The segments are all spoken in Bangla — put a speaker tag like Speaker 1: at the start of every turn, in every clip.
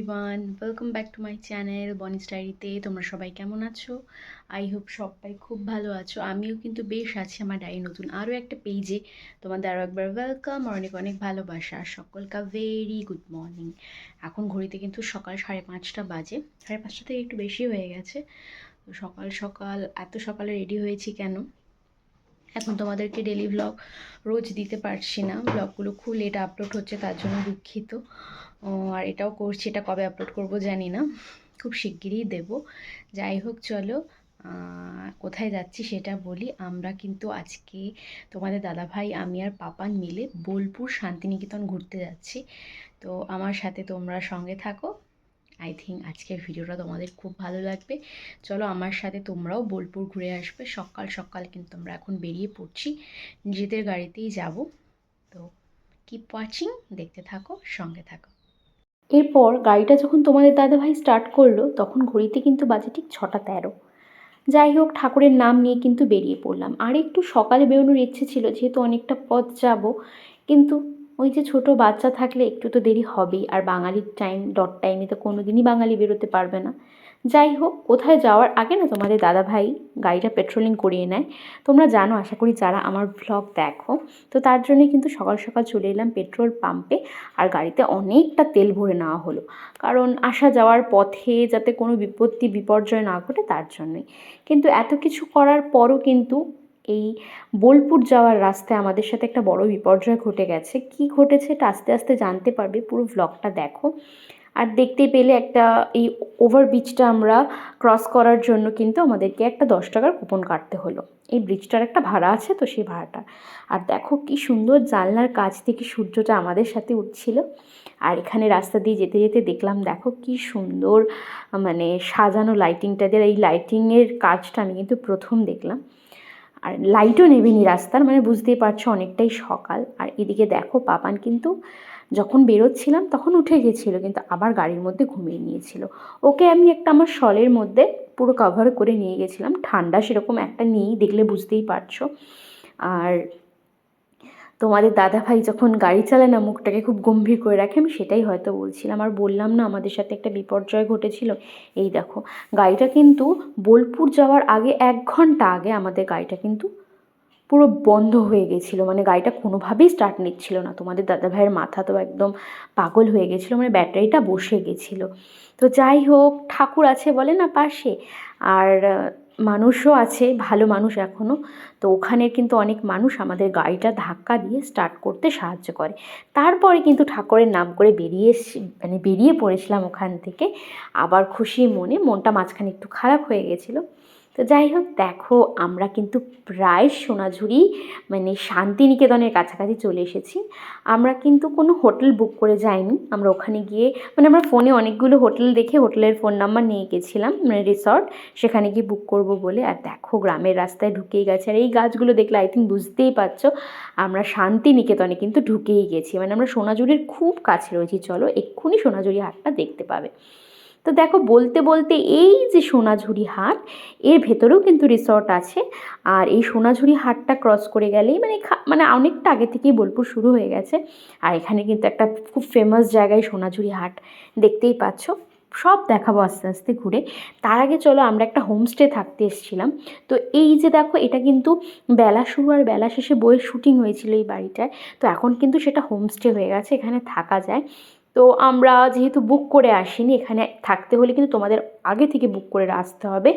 Speaker 1: Everyone welcome back to my channel Boni's ডায়েরিতে তোমরা সবাই কেমন আছো? আই হোপ সবাই খুব ভালো আছো। আমিও কিন্তু বেশ আছি আমার ডায়েরি নতুন আরও একটা পেজে তোমাদের আরও একবার ওয়েলকাম আর অনেক অনেক ভালোবাসা। সকলকা ভেরি গুড মর্নিং এখন ঘড়িতে কিন্তু সকাল সাড়ে পাঁচটা বাজে। সাড়ে পাঁচটা থেকে একটু বেশি হয়ে গেছে। তো সকাল সকাল, এত সকালে রেডি হয়েছি কেন? এখন তোমাদেরকে ডেলি ব্লগ রোজ দিতে পারছি না। ব্লগগুলো খুব লেট আপলোড হচ্ছে, তার জন্য দুঃখিত। আর এটাও করছি, এটা কবে আপলোড করব জানি না। খুব শিগগিরই দেব। যাই হোক, চলো কোথায় যাচ্ছি সেটা বলি। আমরা কিন্তু আজকে তোমাদের দাদাভাই, আমি আর পাপান মিলে বোলপুর শান্তিনিকেতন ঘুরতে যাচ্ছি। তো আমার সাথে তোমরা সঙ্গে থাকো। আই থিঙ্ক আজকের ভিডিওটা তোমাদের খুব ভালো লাগবে। চলো, আমার সাথে তোমরাও বোলপুর ঘুরে আসবে। সকাল সকাল কিন্তু আমরা এখন বেরিয়ে পড়ছি। নিজেদের গাড়িতেই যাব। তো কিপ ওয়াচিং দেখতে থাকো, সঙ্গে থাকো। এরপর গাড়িটা যখন তোমাদের দাদাভাই স্টার্ট করল, তখন ঘড়িতে কিন্তু বাজে ঠিক ছটা তেরো। যাই হোক, ঠাকুরের নাম নিয়ে কিন্তু বেরিয়ে পড়লাম। আর একটু সকালে বেরোনোর ইচ্ছে ছিল, যেহেতু অনেকটা পথ যাব, কিন্তু ওই যে ছোট বাচ্চা থাকলে একটু তো দেরি হবেই। আর বাঙালির টাইম ডট টাইমে তো কোনো দিনই বাঙালি বেরোতে পারবে না। যাই হোক, কোথায় যাওয়ার আগে না তোমাদের দাদাভাই গাড়িটা পেট্রোলিং করিয়ে নেয়। তোমরা জানো, আশা করি যারা আমার ব্লগ দেখো, তো তার জন্যই কিন্তু সকাল সকাল চলে এলাম পেট্রোল পাম্পে আর গাড়িতে অনেকটা তেল ভরে নেওয়া হলো। কারণ আসা যাওয়ার পথে যাতে কোনো বিপত্তি, বিপর্যয় না ঘটে তার জন্যই। কিন্তু এত কিছু করার পরও কিন্তু এই বোলপুর যাওয়ার রাস্তায় আমাদের সাথে একটা বড় বিপর্যয় ঘটে গেছে। কি ঘটেছে এটা আস্তে আস্তে জানতে পারবে, পুরো ভ্লগটা দেখো। আর দেখতে পেলে একটা এই ওভার ব্রিজটা আমরা ক্রস করার জন্য কিন্তু আমাদেরকে একটা দশ টাকার কুপন কাটতে হলো। এই ব্রিজটার একটা ভাড়া আছে তো সেই ভাড়াটা। আর দেখো কি সুন্দর জানলার কাছ থেকে সূর্যটা আমাদের সাথে উঠছিল। আর এখানে রাস্তা দিয়ে যেতে যেতে দেখলাম, দেখো কি সুন্দর মানে সাজানো লাইটিংটা দিয়ে। এই লাইটিংয়ের কাজটা আমি কিন্তু প্রথম দেখলাম। আর লাইটও নেবেনি রাস্তার মানে বুঝতেই পারছ অনেকটাই সকাল। আর এদিকে দেখো পাপান কিন্তু যখন বেরোচ্ছিলাম তখন উঠে গেছিল, কিন্তু আবার গাড়ির মধ্যে ঘুমিয়ে নিয়েছিল। ওকে আমি একটা আমার শলের মধ্যে পুরো কভার করে নিয়ে গেছিলাম। ঠান্ডা সেরকম একটা নেই, দেখলে বুঝতেই পারছ। আর তোমাদের দাদাভাই যখন গাড়ি চালায় না, মুখটাকে খুব গম্ভীর করে রাখে, আমি সেটাই হয়তো বলছিলাম। আর বললাম না, আমাদের সাথে একটা বিপর্যয় ঘটেছিল। এই দেখো, গাড়িটা কিন্তু বোলপুর যাওয়ার আগে এক ঘণ্টা আগে আমাদের গাড়িটা কিন্তু পুরো বন্ধ হয়ে গেছিল। মানে গাড়িটা কোনোভাবেই স্টার্ট নিচ্ছিল না। তোমাদের দাদাভাইয়ের মাথা তো একদম পাগল হয়ে গেছিল। মানে ব্যাটারিটা বসে গেছিল। তো যাই হোক, ঠাকুর আছে বলে না পাশে। আর মানুষও আছে, ভালো মানুষ এখনও তো ওখানে কিন্তু অনেক মানুষ আমাদের গাড়িটা ধাক্কা দিয়ে স্টার্ট করতে সাহায্য করে। তারপরে কিন্তু ঠাকুরের নাম করে বেরিয়ে মানে বেরিয়ে পড়েছিলাম ওখান থেকে। আবার খুশি মনে, মনটা মাঝখানে একটু খারাপ হয়ে গেছিল। তো যাই হোক, দেখো, আমরা কিন্তু প্রায় সোনাঝুরি মানে শান্তিনিকেতনের কাছাকাছি চলে এসেছি। আমরা কিন্তু কোনো হোটেল বুক করে যাইনি। আমরা ওখানে গিয়ে মানে আমরা ফোনে অনেকগুলো হোটেল দেখে হোটেলের ফোন নাম্বার নিয়ে গেছিলাম মানে রিসর্ট, সেখানে গিয়ে বুক করব বলে। আর দেখো, গ্রামের রাস্তায় ঢুকেই গেছে। আর এই গাছগুলো দেখলে আই থিঙ্ক বুঝতেই পারছ, আমরা শান্তিনিকেতনে কিন্তু ঢুকেই গেছি। মানে আমরা সোনাঝুরির খুব কাছে রয়েছি। চলো, এক্ষুনি সোনাঝুরি হাটটা দেখতে পাবে। তো দেখো বলতে বলতে এই যে সোনাঝুরি হাট, এর ভেতরেও কিন্তু রিসর্ট আছে। আর এই সোনাঝুরি হাটটা ক্রস করে গেলেই মানে মানে অনেকটা আগে থেকেই বোলপুর শুরু হয়ে গেছে। আর এখানে কিন্তু একটা খুব ফেমাস জায়গায় সোনাঝুরি হাট দেখতেই পাচ্ছ। সব দেখাবো আস্তে আস্তে ঘুরে। তার আগে চলো আমরা একটা হোমস্টে থাকতে এসেছিলাম। তো এই যে দেখো, এটা কিন্তু বেলা শুরু আর বেলা শেষে বইয়ের শুটিং হয়েছিল এই বাড়িটায়। তো এখন কিন্তু সেটা হোমস্টে হয়ে গেছে, এখানে থাকা যায়। তো আমরা যেহেতু বুক করে আসিনি, এখানে থাকতে হলে কিন্তু তোমাদের আগে থেকে বুক করে আসতে হবে।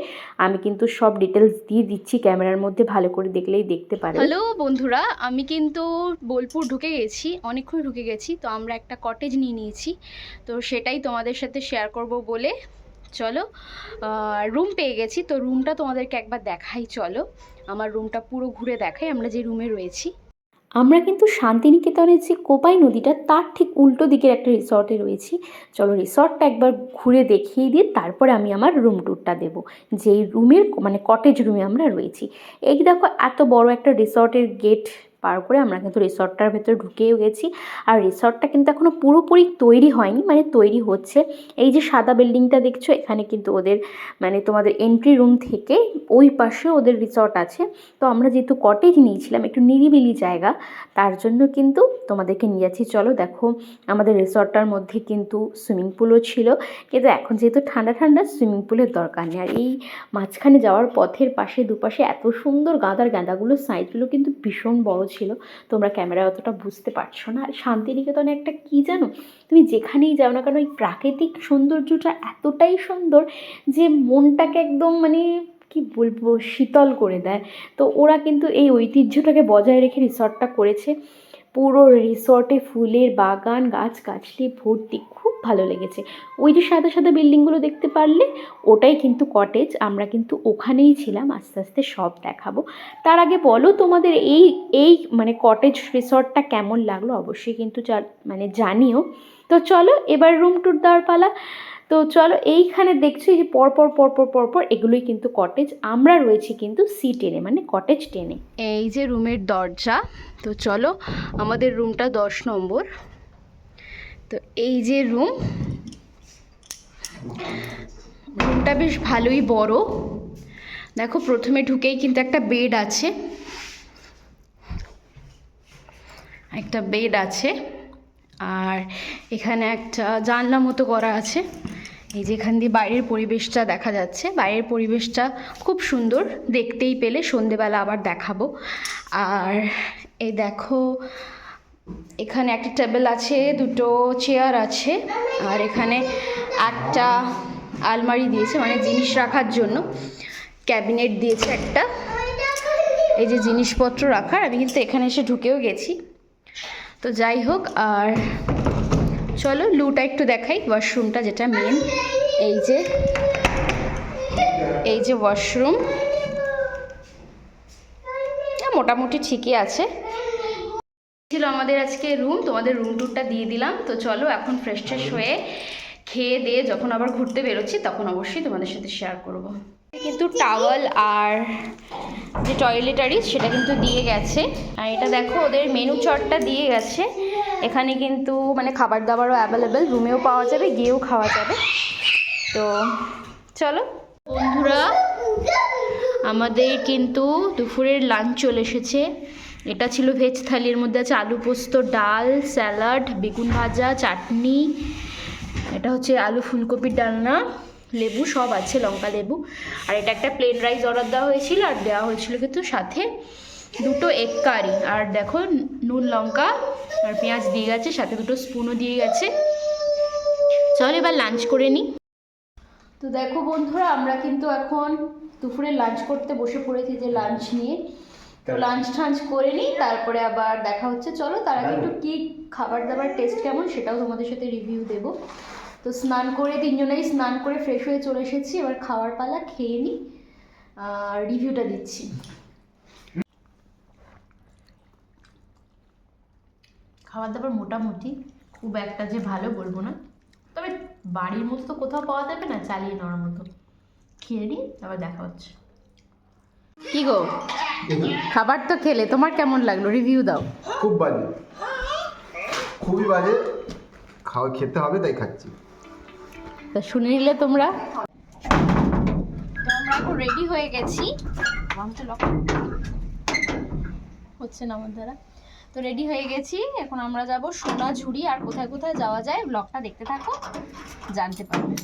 Speaker 1: আমি কিন্তু সব ডিটেলস দিয়ে দিচ্ছি ক্যামেরার মধ্যে, ভালো করে দেখলেই দেখতে পারো।
Speaker 2: হ্যালো বন্ধুরা, আমি কিন্তু বোলপুর ঢুকে গেছি, অনেকক্ষণ ঢুকে গেছি, তো আমরা একটা কটেজ নিয়ে নিয়েছি। তো সেটাই তোমাদের সাথে শেয়ার করব বলে। চলো রুম পেয়ে গেছি, তো রুমটা তোমাদেরকে একবার দেখাই, চলো। আমার রুমটা পুরো ঘুরে দেখাই, আমরা যে রুমে রয়েছি।
Speaker 1: আমরা কিন্তু শান্তিনিকেতনের যে কোপাই নদীটা, তার ঠিক উল্টো দিকের একটা রিসর্টে রয়েছি। চলো রিসর্টটা একবার ঘুরে দেখিয়ে দিয়ে তারপরে আমি আমার রুম ট্যুরটা দেবো। যেই রুমের মানে কটেজ রুমে আমরা রয়েছি। এই দেখো এত বড় একটা রিসর্টের গেট পার করে আমরা কিন্তু রিসর্টটার ভেতরে ঢুকেও গেছি। আর রিসর্টটা কিন্তু এখনও পুরোপুরি তৈরি হয়নি মানে তৈরি হচ্ছে। এই যে সাদা বিল্ডিংটা দেখছ, এখানে কিন্তু ওদের মানে তোমাদের এন্ট্রি রুম থেকে ওই পাশে ওদের রিসর্ট আছে। তো আমরা যেহেতু কটেজ নিয়েছিলাম, একটু নিরিবিলি জায়গা, তার জন্য কিন্তু তোমাদেরকে নিয়ে যাচ্ছি। চলো দেখো, আমাদের রিসর্টটার মধ্যে কিন্তু সুইমিং পুলও ছিল। কিন্তু এখন যেহেতু ঠান্ডা ঠান্ডা সুইমিং পুলের দরকার নেই। আর এই মাঝখানে যাওয়ার পথের পাশে দুপাশে এত সুন্দর গাঁদার গাঁদাগুলো সাইজগুলো কিন্তু ভীষণ বড় ছিল, তোমরা ক্যামেরায় অতটা বুঝতে পারছ না। আর শান্তিনিকেতনে একটা কী জানো? তুমি যেখানেই যাও না কেন ওই প্রাকৃতিক সৌন্দর্যটা এতটাই সুন্দর যে মনটাকে একদম মানে কি বলব, শীতল করে দেয়। তো ওরা কিন্তু এই ঐতিহ্যটাকে বজায় রেখে রিসর্টটা করেছে। পুরো রিসর্টে ফুলের বাগান গাছ গাছলি ভর্তি। খুব ভালো লেগেছে। ওই যে সাদা সাদা বিল্ডিংগুলো দেখতে পারলে, ওটাই কিন্তু কটেজ আমরা কিন্তু ওখানেই ছিলাম। আস্তে আস্তে সব দেখাবো। তার আগে বলো তোমাদের এই এই মানে কটেজ রিসর্টটা কেমন লাগল? অবশ্যই কিন্তু মানে জানিও। তো চলো, এবার রুম ট্যুর দেওয়ার পালা। তো চলো এইখানে দেখছ এই যে পরপর পরপর পরপর এগুলোই কিন্তু কটেজ আমরা রয়েছি কিন্তু সি টেনে মানে কটেজ টেনে
Speaker 2: এই যে রুমের দরজা, তো চলো আমাদের রুমটা দশ নম্বর। তো এই যে রুম, রুমটা বেশ ভালোই বড়। দেখো প্রথমে ঢুকেই কিন্তু একটা বেড আছে। একটা বেড আছে। আর এখানে একটা জানলা মতো করা আছে। এই যে এখান দিয়ে বাইরের পরিবেশটা দেখা যাচ্ছে। বাইরের পরিবেশটা খুব সুন্দর। দেখতেই পেলে সন্ধেবেলা আবার দেখাবো। আর এই দেখো, এখানে একটা টেবিল আছে, দুটো চেয়ার আছে, আর এখানে একটা আলমারি দিয়েছে মানে জিনিস রাখার জন্য। ক্যাবিনেট দিয়েছে একটা। এই যে জিনিসপত্র রাখার, আমি কিন্তু এখানে এসে ঢুকেও গেছি। তো যাই হোক, আর চলো লুটা একটু দেখাই ওয়াশরুমটা যেটা মেন এই যে এই যে ওয়াশরুম মোটামুটি ঠিকই আছে। ছিল আমাদের আজকে রুম তোমাদের রুম টুরটা দিয়ে দিলাম। তো চলো এখন ফ্রেশ ট্রেশ হয়ে খেয়ে দিয়ে যখন আবার ঘুরতে বেরোচ্ছি, তখন অবশ্যই তোমাদের সাথে শেয়ার করব। কিন্তু টাওয়াল আর যে টয়লেটারি, সেটা কিন্তু দিয়ে গেছে। আর এটা দেখো, ওদের মেনু চটটা দিয়ে গেছে। এখানে কিন্তু মানে খাবার দাবারও অ্যাভেলেবেল রুমেও পাওয়া যাবে, গিয়েও খাওয়া যাবে। তো চলো। বন্ধুরা, আমাদের কিন্তু দুপুরের লাঞ্চ চলে এসেছে। এটা ছিল ভেজ থালির মধ্যে আছে আলু পোস্ত, ডাল স্যালাড বেগুন ভাজা, চাটনি। এটা হচ্ছে আলু ফুলকপির ডালনা। লেবু সব আছে লঙ্কা লেবু। আর এটা একটা প্লেন রাইস অর্ডার দেওয়া হয়েছিল আর দেওয়া হয়েছিল কিন্তু সাথে দুটো এগ কারি আর দেখো নুন লঙ্কা আর পেঁয়াজ দিয়ে গেছে সাথে দুটো স্পুনও দিয়ে গেছে। চল এবার লাঞ্চ করে নিই তো দেখো বন্ধুরা আমরা কিন্তু এখন দুপুরে লাঞ্চ করতে বসে পড়েছি যে লাঞ্চ নিয়ে। তো লাঞ্চ টাঞ্চ করে নিই তারপরে আবার দেখা হচ্ছে। চলো তার আগে একটু কী খাবার দাবার টেস্ট কেমন সেটাও তোমাদের সাথে রিভিউ দেবো। তো স্নান করে তিনজনেই স্নান করে ফ্রেশ হয়ে চলে এসেছি এবার খাওয়ার পালা খেয়ে নিই আর রিভিউটা দিচ্ছি।
Speaker 1: খাবার দাবার মোটামুটি খুব একটা যে ভালো বলব না। তবে বাড়ির মতো তো কোথাও পাওয়া যাবে না চালিয়ে নেওয়ার মতো। খেয়ে নিই আবার দেখা হচ্ছে।
Speaker 2: কি গো? খাবার তো খেলে তোমার কেমন লাগল? রিভিউ দাও।
Speaker 3: খুব বাজে। খুবই বাজে। খাওয়া খেতে হবে তাই খাচ্ছি।
Speaker 2: তা শুনে নিলে তোমরা। তো আমরা এখন রেডি হয়ে গেছি। হচ্ছে না আমার দ্বারা। তো রেডি হয়ে গেছি। এখন আমরা যাব সোনাঝুরি আর কোথায় কোথায় যাওয়া যায় ব্লগটা দেখতে থাকো জানতে পারবে।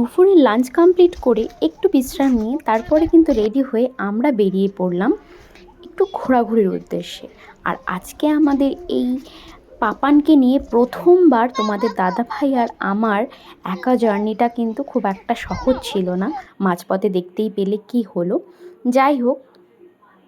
Speaker 1: দুপুরে লাঞ্চ কমপ্লিট করে একটু বিশ্রাম নিয়ে তারপরে কিন্তু রেডি হয়ে আমরা বেরিয়ে পড়লাম একটু ঘোরাঘুরির উদ্দেশ্যে। আর আজকে আমাদের এই পাপানকে নিয়ে প্রথমবার তোমাদের দাদা ভাই আর আমার একা জার্নিটা কিন্তু খুব একটা সহজ ছিল না। মাঝপথে দেখতেই পেলে কি হলো। যাই হোক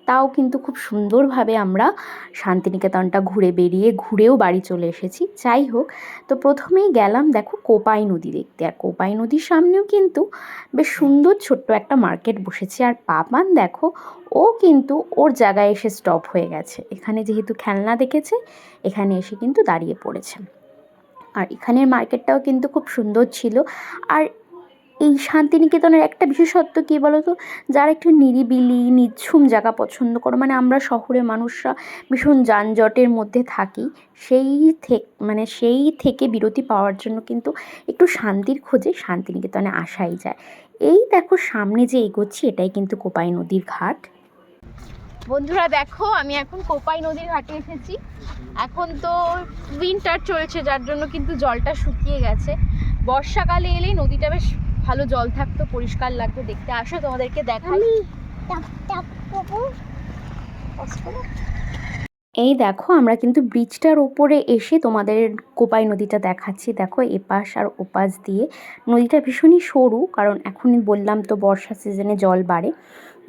Speaker 1: তাও কিন্তু খুব সুন্দরভাবে আমরা শান্তিনিকেতনটা ঘুরে বেরিয়ে ঘুরেও বাড়ি চলে এসেছি। যাই হোক, তো প্রথমেই গেলাম দেখো কোপাই নদী দেখতে। আর কোপাই নদীর সামনেও কিন্তু বেশ সুন্দর ছোট্ট একটা মার্কেট বসেছে। আর পাপান দেখো, ও কিন্তু ওর জায়গায় এসে স্টপ হয়ে গেছে। এখানে যেহেতু খেলনা দেখেছে, এখানে এসে কিন্তু দাঁড়িয়ে পড়েছে। আর এখানের মার্কেটটাও কিন্তু খুব সুন্দর ছিল। আর এই শান্তিনিকেতনের একটা বিশেষত্ব কী বলো তো যারা একটু নিরিবিলি, নিঝুম জায়গা পছন্দ করো মানে আমরা শহরের মানুষরা ভীষণ যানজটের মধ্যে থাকি, সেই থেকে মানে সেই থেকে বিরতি পাওয়ার জন্য কিন্তু একটু শান্তির খোঁজে শান্তিনিকেতনে আসাই যায়। এই দেখো সামনে যে এগোচ্ছি, এটাই কিন্তু কোপাই নদীর ঘাট।
Speaker 2: বন্ধুরা দেখো, আমি এখন কোপাই নদীর ঘাটে এসেছি। এখন তো উইন্টার চলছে, যার জন্য কিন্তু জলটা শুকিয়ে গেছে। বর্ষাকালে এলেই নদীটা বেশ ভালো জল থাকতো পরিষ্কার লাগতো দেখতে আসো তোমাদেরকে দেখাই।
Speaker 1: এই দেখো আমরা কিন্তু ব্রিজটার ওপরে এসে তোমাদের কোপাই নদীটা দেখাচ্ছি। দেখো এপাশ আর ওপাশ দিয়ে। নদীটা ভীষণই সরু কারণ এখনই বললাম তো বর্ষা সিজনে জল বাড়ে।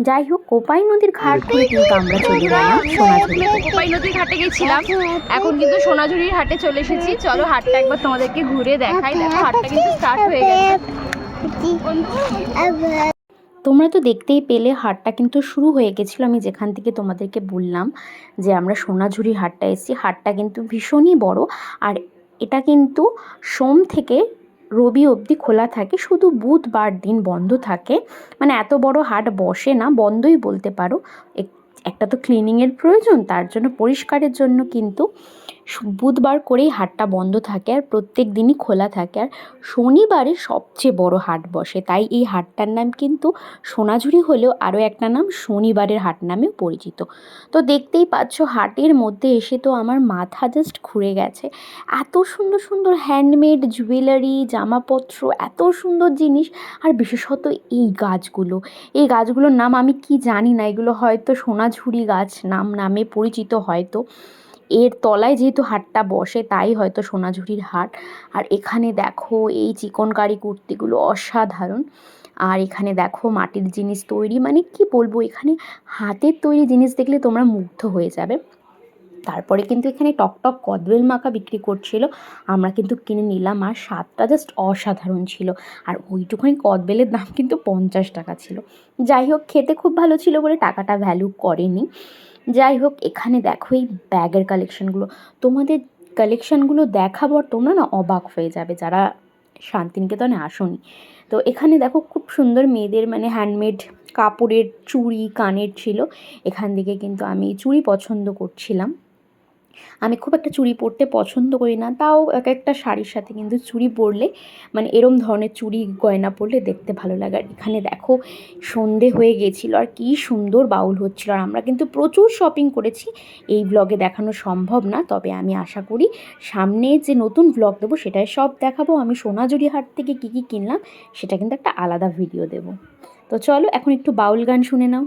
Speaker 1: যাই হোক কোপাই নদীর ঘাট থেকে কিন্তু আমরা চলে গেলাম সোনাঝুরি
Speaker 2: কোপাই নদীর ঘাটে গেছিলাম। এখন কিন্তু সোনাঝুরির হাটে চলে এসেছি। চলো হাটটা একবার তোমাদেরকে ঘুরে দেখাই। দেখো হাটটা কিন্তু স্টার্ট হয়ে গেছে।
Speaker 1: তোমরা তো দেখতেই পেলে, হাটটা কিন্তু শুরু হয়ে গেছিল। আমি যেখান থেকে তোমাদেরকে বললাম যে আমরা সোনাঝুরি হাটটা এসেছি, হাটটা কিন্তু ভীষণই বড়। আর এটা কিন্তু সোম থেকে রবি অবধি খোলা থাকে, শুধু বুধবার দিন বন্ধ থাকে। মানে এত বড় হাট বসে না, বন্ধই বলতে পারো। এক- একটা তো ক্লিনিংয়ের প্রয়োজন, তার জন্য পরিষ্কারের জন্য কিন্তু বুধবার করেই হাটটা বন্ধ থাকে আর প্রত্যেক দিনই খোলা থাকে। আর শনিবারে সবচেয়ে বড় হাট বসে। তাই এই হাটটার নাম কিন্তু সোনাঝুরি হলেও আরও একটা নাম শনিবারের হাট নামে পরিচিত। তো দেখতেই পাচ্ছ হাটের মধ্যে এসে তো আমার মাথা জাস্ট ঘুরে গেছে। এত সুন্দর সুন্দর হ্যান্ডমেড জুয়েলারি জামাপত্র, এত সুন্দর জিনিস। আর বিশেষত এই গাছগুলো। এই গাছগুলোর নাম আমি কি জানি না। এগুলো হয়তো সোনাঝুরি গাছ নাম, নামে পরিচিত হয়তো। এর তলায় যেহেতু হাটটা বসে, তাই হয়তো সোনাঝুরির হাট। আর এখানে দেখো এই চিকনকারি কুর্তিগুলো অসাধারণ। আর এখানে দেখো মাটির জিনিস তৈরি মানে কি বলব, এখানে হাতের তৈরি জিনিস দেখলে তোমরা মুগ্ধ হয়ে যাবে। তারপরে কিন্তু এখানে টকটক কদবেল মাখা বিক্রি করছিল, আমরা কিন্তু কিনে নিলাম। আর স্বাদটা জাস্ট অসাধারণ ছিল। আর ওইটুকুনি কদবেলের দাম কিন্তু পঞ্চাশ টাকা ছিল। যাই হোক, খেতে খুব ভালো ছিল বলে টাকাটা ভ্যালু করেনি। যাই হোক, এখানে দেখো এই ব্যাগের কালেকশানগুলো তোমাদের কালেকশানগুলো দেখাবো তোমরা না অবাক হয়ে যাবে যারা শান্তিনিকেতনে আসোনি। তো এখানে দেখো খুব সুন্দর মেয়েদের মানে হ্যান্ডমেড কাপড়ের চুড়ি, কানের ছিল। এখান থেকে কিন্তু আমি চুড়ি পছন্দ করছিলাম। আমি খুব একটা চুড়ি পরতে পছন্দ করি না, তাও এক একটা শাড়ির সাথে কিন্তু চুড়ি পরলে মানে এরম ধরনের চুড়ি গয়না পরলে দেখতে ভালো লাগে। আর এখানে দেখো, সন্ধে হয়ে গেছিল আর কি সুন্দর বাউল হচ্ছিল। আর আমরা কিন্তু প্রচুর শপিং করেছি, এই ব্লগে দেখানো সম্ভব না, তবে আমি আশা করি সামনে যে নতুন ব্লগ দেবো সেটাই সব দেখাবো। আমি সোনাঝুরি হাট থেকে কী কী কিনলাম, সেটা কিন্তু একটা আলাদা ভিডিও দেবো। তো চলো, এখন একটু বাউল গান শুনে নাও।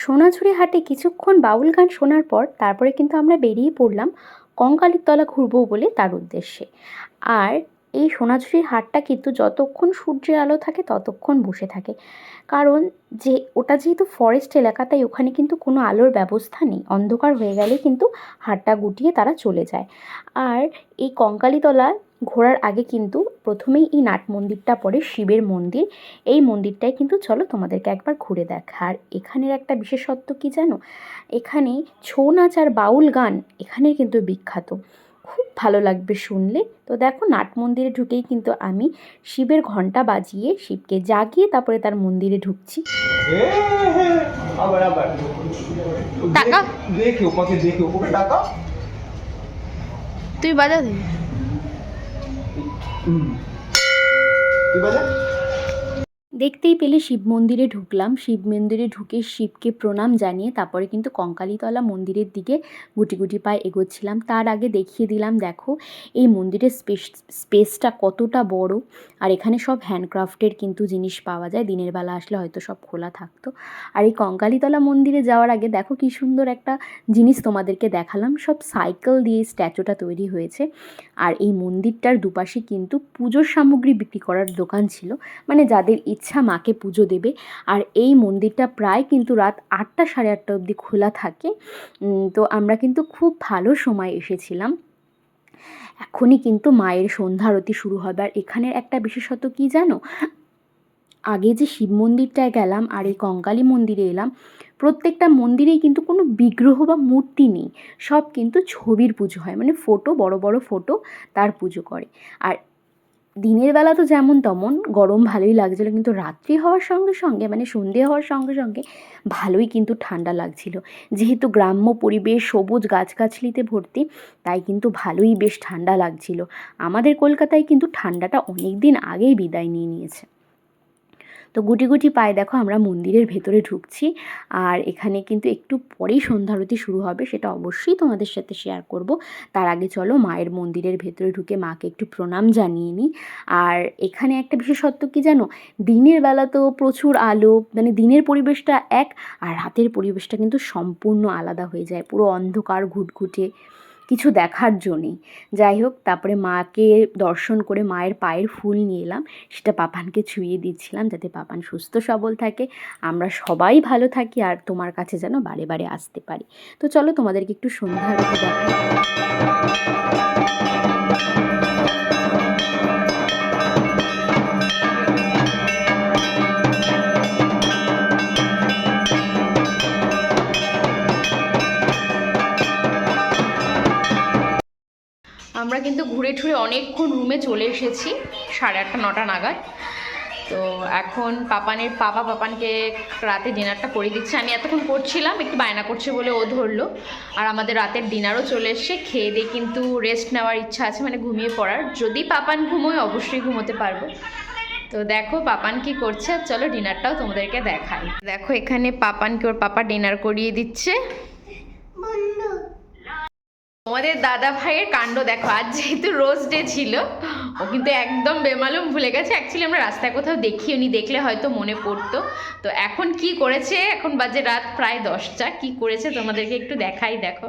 Speaker 1: সোনাঝুরি হাটে কিছুক্ষণ বাউল গান শোনার পর তারপরে কিন্তু আমরা বেরিয়ে পড়লাম কঙ্কালীর তলা ঘুরবো বলে তার উদ্দেশ্যে। আর এই সোনাঝুরির হাটটা কিন্তু যতক্ষণ সূর্যের আলো থাকে, ততক্ষণ বসে থাকে। কারণ যে, ওটা যেহেতু ফরেস্ট এলাকা, তাই ওখানে কিন্তু কোনো আলোর ব্যবস্থা নেই। অন্ধকার হয়ে গেলে কিন্তু হাটটা গুটিয়ে তারা চলে যায়। আর এই কঙ্কালীতলা ঘোরার আগে কিন্তু প্রথমেই এই নাট মন্দিরটা পড়ে, শিবের মন্দির। এই মন্দিরটাই কিন্তু চলো তোমাদেরকে একবার ঘুরে দেখা। আর এখানের একটা বিশেষত্ব কি জানো? এখানে ছৌ নাচ আর বাউল গান এখানের কিন্তু বিখ্যাত। খুব ভালো লাগবে শুনলে। তো দেখো নাট মন্দিরে ঢুকেই কিন্তু আমি শিবের ঘণ্টা বাজিয়ে শিবকে জাগিয়ে তারপরে তার মন্দিরে ঢুকছি।
Speaker 2: তুই বাজা দে।
Speaker 3: তুই বাজা?
Speaker 1: দেখতেই পেলে শিব মন্দিরে ঢুকলাম। শিব মন্দিরে ঢুকে শিবকে প্রণাম জানিয়ে তারপরে কিন্তু কঙ্কালীতলা মন্দিরের দিকে গুটি গুটি পায়ে এগোচ্ছিলাম। তার আগে দেখিয়ে দিলাম, দেখো, এই মন্দিরের স্পেস, স্পেসটা কতটা বড়। আর এখানে সব হ্যান্ডক্রাফটের কিন্তু জিনিস পাওয়া যায়। দিনের বেলা আসলে হয়তো সব খোলা থাকতো। আর এই কঙ্কালীতলা মন্দিরে যাওয়ার আগে দেখো কি সুন্দর একটা জিনিস তোমাদেরকে দেখালাম। সব সাইকেল দিয়ে স্ট্যাচুটা তৈরি হয়েছে। আর এই মন্দিরটার দুপাশে কিন্তু পুজোর সামগ্রী বিক্রি করার দোকান ছিল। মানে যাদের ইচ্ছা মাকে পুজো দেবে। আর এই মন্দিরটা প্রায় কিন্তু রাত আটটা সাড়ে আটটা অবধি খোলা থাকে। তো আমরা কিন্তু খুব ভালো সময় এসেছিলাম। এখনই কিন্তু মায়ের সন্ধ্যা আরতি শুরু হবে। আর এখানের একটা বিশেষত কি জানো? আগে যে শিব মন্দিরটায় গেলাম আর এই কঙ্কালী মন্দিরে এলাম, প্রত্যেকটা মন্দিরেই কিন্তু কোনো বিগ্রহ বা মূর্তি নেই। সব কিন্তু ছবির পুজো হয়। মানে ফটো বড় বড় ফটো তার পুজো করে। আর দিনের বেলা তো যেমন তেমন, গরম ভালোই লাগছিল কিন্তু রাত্রি হওয়ার সঙ্গে সঙ্গে মানে সন্ধে হওয়ার সঙ্গে সঙ্গে ভালোই কিন্তু ঠান্ডা লাগছিল। যেহেতু গ্রাম্য পরিবেশ সবুজ গাছগাছলিতে ভর্তি, তাই কিন্তু ভালোই বেশ ঠান্ডা লাগছিল। আমাদের কলকাতায় কিন্তু ঠান্ডাটা অনেক দিন আগেই বিদায় নিয়ে নিয়েছে। তো গুটি গুটি পায়ে দেখো আমরা মন্দিরের ভেতরে ঢুকছি। আর এখানে কিন্তু একটু পরেই সন্ধ্যারতি শুরু হবে, সেটা অবশ্যই তোমাদের সাথে শেয়ার করব। তার আগে চলো মায়ের মন্দিরের ভেতরে ঢুকে মাকে একটু প্রণাম জানিয়ে নিই। আর এখানে একটা বিশেষত্ব কি জানো? দিনের বেলা তো প্রচুর আলো মানে দিনের পরিবেশটা এক, আর রাতের পরিবেশটা কিন্তু সম্পূর্ণ আলাদা হয়ে যায়, পুরো অন্ধকার ঘুটঘুটে। কিছু দেখার জন্যই যাই হোক, তারপরে মাকে দর্শন করে মায়ের পায়ের ফুল নিয়ে এলাম। সেটা পাপানকে ছুঁয়ে দিচ্ছিলাম যাতে পাপান সুস্থ, সবল থাকে। আমরা সবাই ভালো থাকি আর তোমার কাছে যেন বারে বারে আসতে পারি। তো চলো তোমাদেরকে একটু সন্ধ্যা
Speaker 2: আমরা কিন্তু ঘুরে ঠুরে অনেকক্ষণ রুমে চলে এসেছি, সাড়ে আটটা, নটা নাগাদ। তো এখন পাপানের, পাপা পাপানকে রাতে ডিনারটা করে দিচ্ছে। আমি এতক্ষণ করছিলাম, একটু বায়না করছে বলে ও ধরলো। আর আমাদের রাতের ডিনারও চলে এসছে। খেয়ে দিয়ে কিন্তু রেস্ট নেওয়ার ইচ্ছা আছে মানে ঘুমিয়ে পড়ার। যদি পাপান ঘুমোয়, অবশ্যই ঘুমোতে পারব। তো দেখো পাপান কি করছে, আর চলো ডিনারটাও তোমাদেরকে দেখাই। দেখো এখানে পাপানকে ওর পাপা ডিনার করিয়ে দিচ্ছে। তোমাদের দাদা ভাইয়ের কাণ্ড দেখো আজ যেহেতু রোজ ডে ছিল ও কিন্তু একদম বেমালুম ভুলে গেছে। অ্যাকচুয়ালি আমরা রাস্তায় কোথাও দেখি উনি দেখলে হয়তো মনে পড়তো। তো এখন কি করেছে? এখন বাজে রাত প্রায় দশটা। কি করেছে তোমাদেরকে একটু দেখাই দেখো।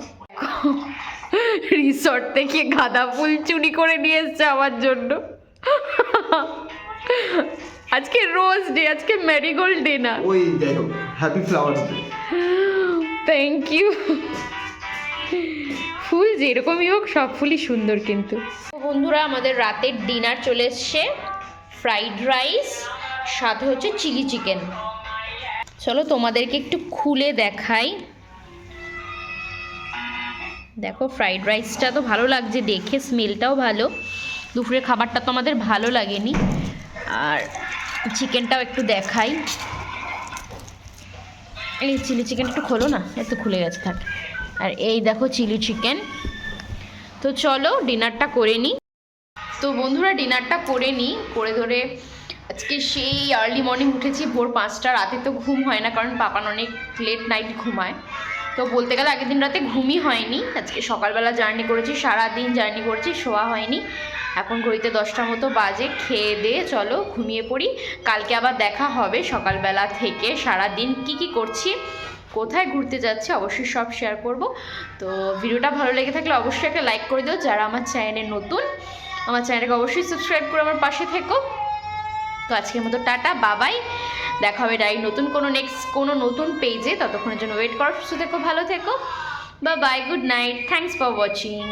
Speaker 2: রিসর্ট থেকে গাঁদা ফুল চুরি করে নিয়ে এসছে আমার জন্য। আজকে রোজ ডে আজকে ম্যারিগোল্ড ডে না
Speaker 3: ওই হ্যাপি
Speaker 2: থ্যাংক ইউ যেরকমই হোক, সব ফুলই সুন্দর কিন্তু। বন্ধুরা, আমাদের রাতের ডিনার চলে এসছে। ফ্রাইড রাইস সাথে হচ্ছে চিলি চিকেন চলো তোমাদেরকে একটু খুলে দেখাই। দেখো ফ্রাইড রাইসটা তো ভালো লাগছে দেখে স্মেলটাও ভালো। দুপুরের খাবারটা তো আমাদের ভালো লাগেনি। আর চিকেনটাও একটু দেখাই। এই চিলি চিকেন একটু খোলো না, একটু খুলে গেছে, থাক। আর এই দেখো চিলি চিকেন। তো চলো ডিনারটা করে নিই তো বন্ধুরা, ডিনারটা করে নিই করে ধরে আজকে সেই আর্লি মর্নিং উঠেছি, ভোর পাঁচটা। রাতে তো ঘুম হয় না, কারণ পাপান অনেক লেট নাইট ঘুমায়। তো বলতে গেলে আগের দিন রাতে ঘুমই হয়নি। আজকে সকালবেলা জার্নি করেছি সারা দিন জার্নি করেছি, শোয়া হয়নি। এখন ঘড়িতে দশটার মতো বাজে, খেয়ে দিয়ে চলো ঘুমিয়ে পড়ি। কালকে আবার দেখা হবে সকালবেলা থেকে। সারা দিন কি কি করছি? কোথায় ঘুরতে যাচ্ছি অবশ্যই সব শেয়ার করব। তো ভিডিওটা ভালো লেগে থাকলে অবশ্যই একটা লাইক করে দিও, যারা আমার চ্যানেলে নতুন, আমার চ্যানেলকে অবশ্যই সাবস্ক্রাইব করে আমার পাশে থেকো। তো আজকের মতো টাটা বাবাই দেখা হবে ডাই নতুন কোনো নেক্সট কোনো নতুন পেজে ততক্ষণের জন্য ওয়েট করো, সুস্থ থেকো, ভালো থেকো। বা bye good night thanks for watching